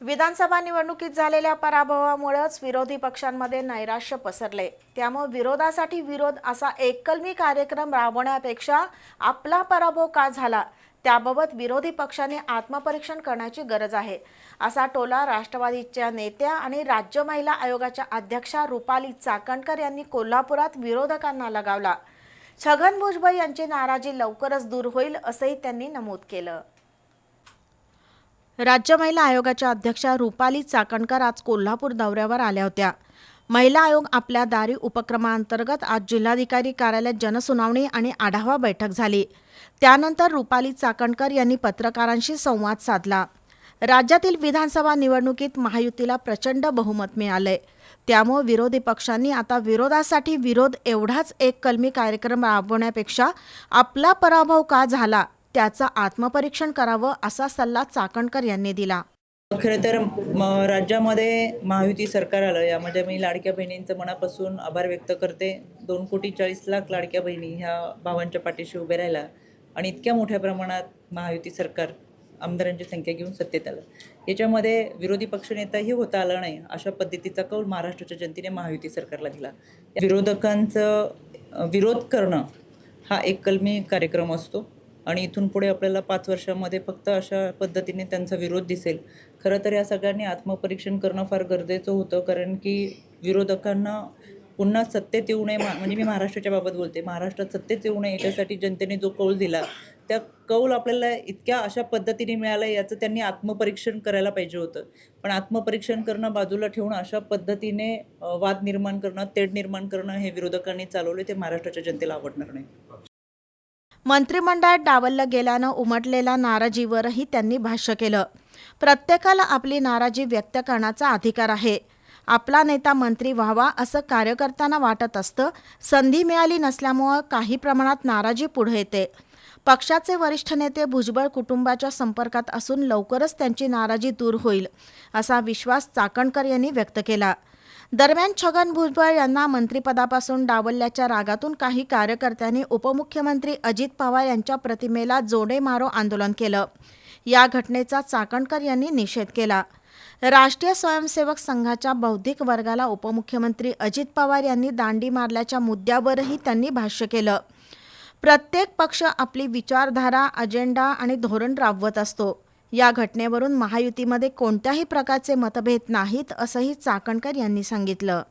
विधानसभा निवडणुकीत झालेल्या पराभवामुळेच विरोधी पक्षांमध्ये नैराश्य पसरले. त्यामुळे विरोधासाठी विरोध असा एककलमी कार्यक्रम राबवण्यापेक्षा आपला पराभव का झाला? त्याबाबत विरोधी पक्षाने आत्मपरीक्षण करण्याची गरज आहे. असा टोला राष्ट्रवादीच्या नेत्या आणि राज्य महिला आयोगाच्या अध्यक्षा रुपाली चाकणकर यांनी कोल्हापुरात विरोधकांना लगावला. छगन भुजबळ यांची नाराजी लवकरच दूर होईल असंही त्यांनी नमूद केलं. राज्य महिला आयोगाच्या अध्यक्षा रुपाली चाकणकर आज कोल्हापूर दौऱ्यावर आल्या होत्या. महिला आयोग आपल्या दारी उपक्रमाअंतर्गत आज जिल्हाधिकारी कार्यालयात जनसुनावणी आणि आढावा बैठक झाली. त्यानंतर रुपाली चाकणकर यांनी पत्रकारांशी संवाद साधला. राज्यातील विधानसभा निवडणुकीत महायुतीला प्रचंड बहुमत मिळालंय. त्यामुळे विरोधी पक्षांनी आता विरोधासाठी विरोध एवढाच एक कलमी कार्यक्रम राबवण्यापेक्षा आपला पराभव का झाला? त्याचं आत्मपरीक्षण करावं असा सल्ला चाकणकर यांनी दिला. खरं तर म राज्यामध्ये महायुती सरकार आलं. यामध्ये मी लाडक्या बहिणींचं मनापासून आभार व्यक्त करते. दोन कोटी चाळीस लाख लाडक्या बहिणी ह्या भावांच्या पाठीशी उभे राहिला आणि इतक्या मोठ्या प्रमाणात महायुती सरकार आमदारांची संख्या घेऊन सत्तेत आलं. याच्यामध्ये विरोधी पक्षनेताही होता आला नाही अशा पद्धतीचा कौल महाराष्ट्राच्या जनतेने महायुती सरकारला दिला. विरोधकांचं विरोध करणं हा एक कलमी कार्यक्रम असतो. आणि इथून पुढे आपल्याला पाच वर्षामध्ये फक्त अशा पद्धतीने त्यांचा विरोध दिसेल. खरं तर या सगळ्यांनी आत्मपरीक्षण करणं फार गरजेचं होतं कारण की विरोधकांना पुन्हा सत्तेत येऊ नये मा- म्हणजे मी महाराष्ट्राच्या बाबत बोलते. महाराष्ट्रात सत्तेत येऊ नये याच्यासाठी जनतेने जो कौल दिला त्या कौल आपल्याला इतक्या अशा पद्धतीने मिळालं याचं त्यांनी आत्मपरीक्षण करायला पाहिजे होतं. पण आत्मपरीक्षण करणं बाजूला ठेवून अशा पद्धतीने वाद निर्माण करणं तेढ निर्माण करणं हे विरोधकांनी चालवले ते महाराष्ट्राच्या जनतेला आवडणार नाही. मंत्रिमंडळात डावललं गेल्यानं उमटलेल्या नाराजीवरही त्यांनी भाष्य केलं. प्रत्येकाला आपली नाराजी व्यक्त करण्याचा अधिकार आहे. आपला नेता मंत्री व्हावा असं कार्यकर्त्यांना वाटत असतं संधी मिळाली नसल्यामुळं काही प्रमाणात नाराजी पुढे येते. पक्षाचे वरिष्ठ नेते भुजबळ कुटुंबाच्या संपर्कात असून लवकरच त्यांची नाराजी दूर होईल असा विश्वास चाकणकर यांनी व्यक्त केला. दरम्यान छगन भुजबळ यांना मंत्रिपदापासून डावलल्याच्या रागातून काही कार्यकर्त्यांनी उपमुख्यमंत्री अजित पवार यांच्या प्रतिमेला जोडे मारो आंदोलन केलं. या घटनेचा चाकणकर यांनी निषेध केला. राष्ट्रीय स्वयंसेवक संघाच्या बौद्धिक वर्गाला उपमुख्यमंत्री अजित पवार यांनी दांडी मारल्याच्या मुद्द्यावरही त्यांनी भाष्य केलं. प्रत्येक पक्ष आपली विचारधारा अजेंडा आणि धोरण राबवत असतो. या घटनेवरून महायुतीमध्ये कोणत्याही प्रकारचे मतभेद नाहीत असंही चाकणकर यांनी सांगितलं.